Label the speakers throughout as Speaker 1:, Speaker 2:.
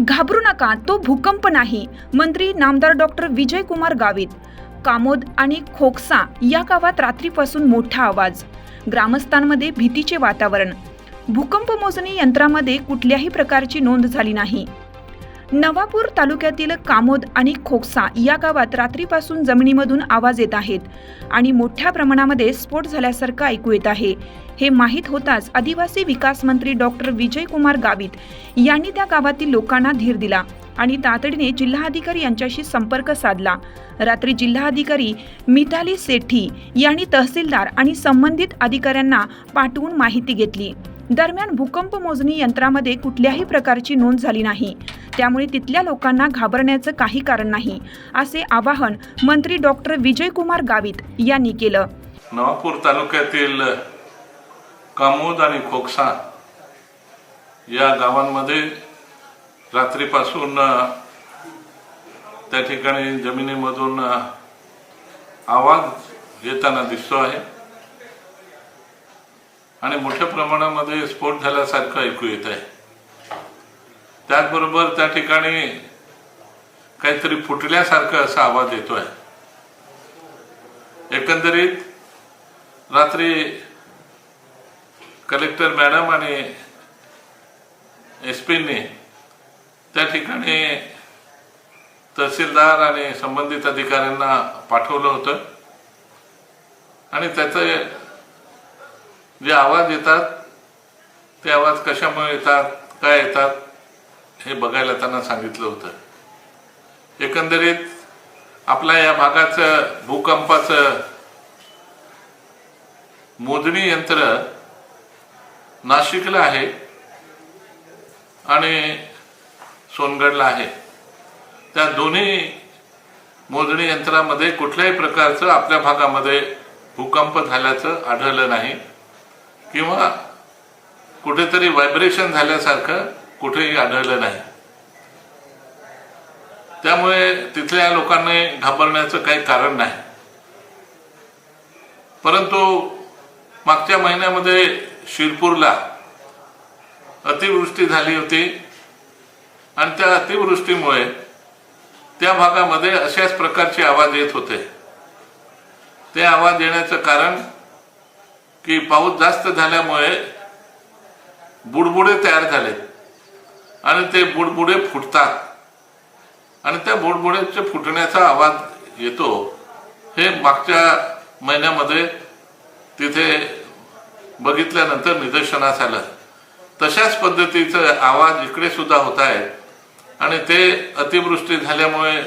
Speaker 1: घाबरू नका तो भूकंप नाही मंत्री नामदार डॉक्टर विजय कुमार गावित. कामोद आणि खोकसा या गावात रात्रीपासून मोठा आवाज. ग्रामस्थांमध्ये भीतीचे वातावरण. भूकंप मोजणी यंत्रामध्ये कुठल्याही प्रकारची नोंद झाली नाही. नवापूर तालुक्यातील कामोद आणि खोकसा या गावात रात्रीपासून जमिनीमधून आवाज येत आहेत आणि मोठ्या प्रमाणामध्ये स्फोट झाल्यासारखं ऐकू येत आहे. हे माहीत होताच आदिवासी विकास मंत्री डॉक्टर विजयकुमार गावित यांनी त्या गावातील लोकांना धीर दिला आणि तातडीने जिल्हाधिकारी यांच्याशी संपर्क साधला. रात्री जिल्हाधिकारी मिताली सेठी यांनी तहसीलदार आणि संबंधित अधिकाऱ्यांना पाठवून माहिती घेतली. दरम्यान भूकंप मोजणी यंत्रामध्ये कुठल्याही प्रकारची नोंद झाली नाही. त्यामुळे तिथल्या लोकांना घाबरण्याचं काही कारण नाही असे आवाहन मंत्री डॉक्टर विजयकुमार गावित यांनी केलं.
Speaker 2: नवापूर तालुक्यातील कामोद आणि खोकसा या गावांमध्ये रात्रीपासून त्या ठिकाणी जमिनीमधून आवाज येताना दिसतो आहे. आणि मोठ्या प्रमाणामध्ये स्फोट झाल्यासारखं ऐकू येत आहे. त्याचबरोबर त्या ठिकाणी काहीतरी फुटल्यासारखं असा आवाज येतोय. एकंदरीत रात्री कलेक्टर मॅडम आणि एस पीने त्या ठिकाणी तहसीलदार आणि संबंधित अधिकाऱ्यांना पाठवलं होतं. आणि त्याचे जे आवाज येतात ते आवाज कशामुळे येतात काय येतात हे बघायला त्यांना सांगितलं होतं. एकंदरीत आपल्या या भागाचं भूकंपाचं मोजणी यंत्र नाशिकला आहे आणि सोनगडला आहे. त्या दोन्ही मोजणी यंत्रामध्ये कुठल्याही प्रकारचं आपल्या भागामध्ये भूकंप झाल्याचं आढळलं नाही किंवा कुठेतरी व्हायब्रेशन झाल्यासारखं कुठेही आढळलं नाही. त्यामुळे तिथल्या लोकांनी घाबरण्याचं काही कारण नाही. परंतु मागच्या महिन्यामध्ये शिरपूरला अतिवृष्टी झाली होती आणि त्या अतिवृष्टीमुळे त्या भागामध्ये अशाच प्रकारचे आवाज येत होते. ते आवाज येण्याचं कारण की पाऊस जास्त झाल्यामुळे बुडबुडे तयार झालेत. आणि ते बुडबुडे फुटतात. आणि त्या बुडबुड्याच्या फुटण्याचा आवाज येतो. हे मागच्या महिन्यामध्ये तिथे बघितल्यानंतर निदर्शनास आलं. तशाच पद्धतीचं आवाज इकडे सुद्धा होत आहे. आणि ते अतिवृष्टी झाल्यामुळे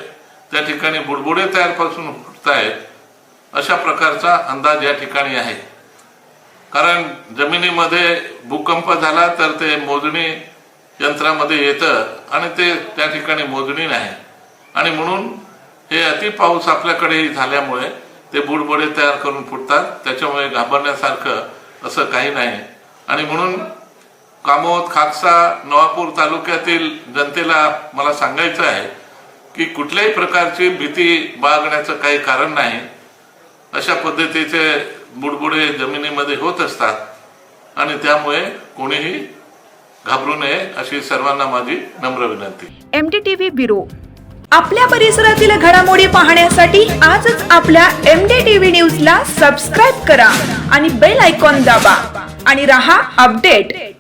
Speaker 2: त्या ठिकाणी बुडबुडे तयारपासून फुटत आहेत. अशा प्रकारचा अंदाज या ठिकाणी आहे. कारण जमिनीमध्ये भूकंप झाला तर ते मोजणी यंत्रामध्ये येतं आणि ते त्या ठिकाणी मोजणी नाही. आणि म्हणून हे अति पाऊस आपल्याकडेही झाल्यामुळे ते बुडबुडे तयार करून फुटतात. त्याच्यामुळे घाबरण्यासारखं असं काही नाही. आणि म्हणून कामोद खाकसा नवापूर तालुक्यातील जनतेला मला सांगायचं आहे की कुठल्याही प्रकारची भीती बाळगण्याचं काही कारण नाही. अशा पद्धतीचे बुडबुडे जमिनीमध्ये होत असतात. आणि त्यामुळे कोणीही घाबरू नये अशी सर्वांना माझी नम्र विनंती.
Speaker 1: M T T V bureau. आपल्या परिसरातील घडामोडी पाहण्यासाठी आजच आपल्या एम डी टी व्ही न्यूजला सबस्क्राईब करा आणि बेल आयकॉन दाबा आणि रहा अपडेट.